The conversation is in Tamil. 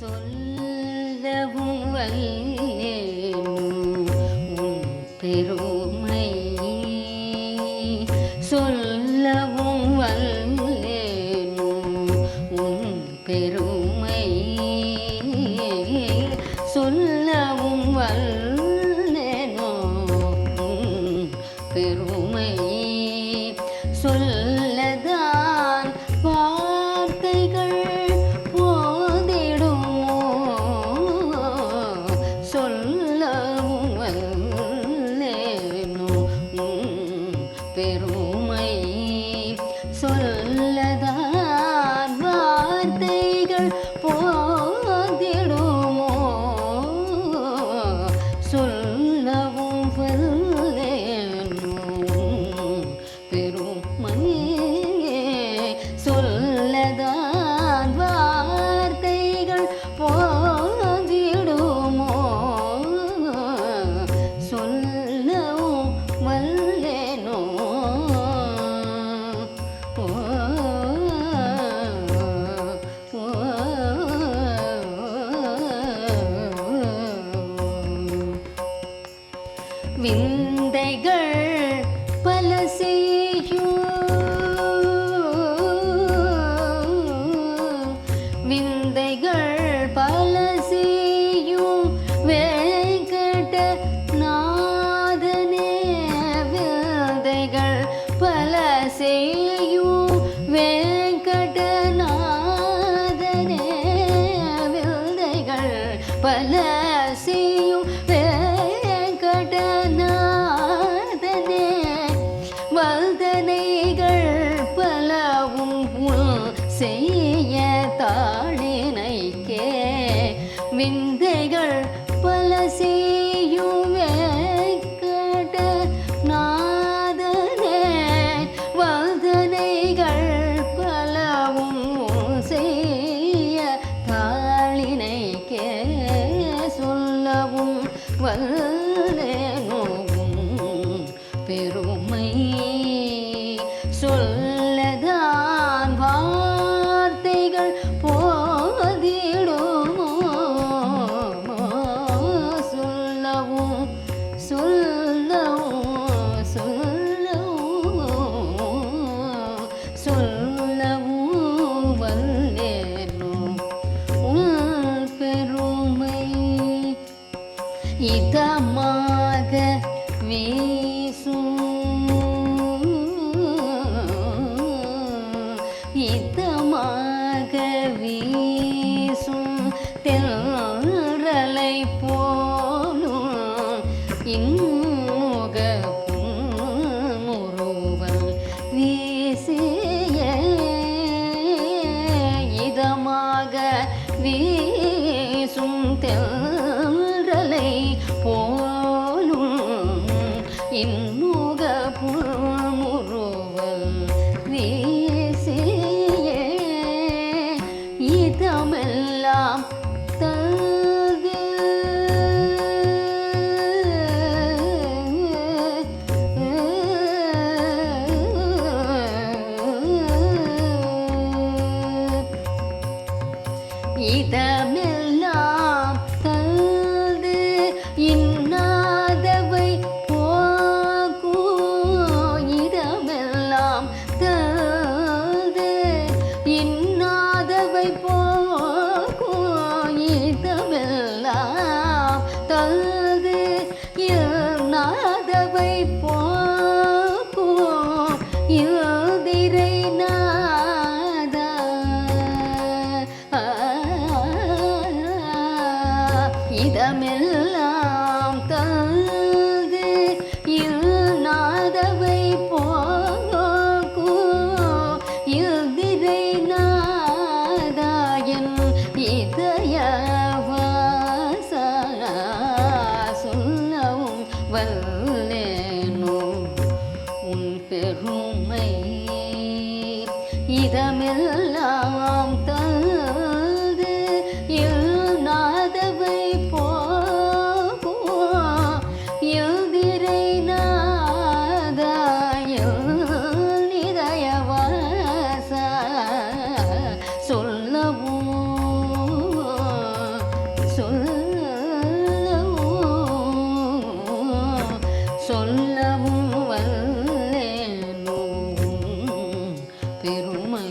சொல்லவும் வல்லேனும் பெருமை சொல்லவும் வல்லே வார்த்தைகள் போதிடுமோ விந்தைகள் பல செய்யும். விந்தைகள் பல செய்யும். வேங்கட நாதனே விந்தைகள் பல செய்யும். விந்தைகள் சொல்லவும் சொல்லவும் சொல்லவும் வல்லேனும் உன் பெருமை இதமாக வீசும் இதமாக வீசும் தென்றலை வீசும் தென்றலை போலும் இன்முக இதமெல்லாம் கல்து இன்னாதவை போகும் இதமெல்லாம் கல்து இன்னாதவை போகும் இதமெல்லாம் கல்து இன்னாதவை போ இதமெல்லாம் கல்து இல்லாதவை போகோ இதிரை நாதாயன் இதயவாச சொல்லவும் வல்லேனோ உன் பெருமை இதமெல்லாம் பெருமை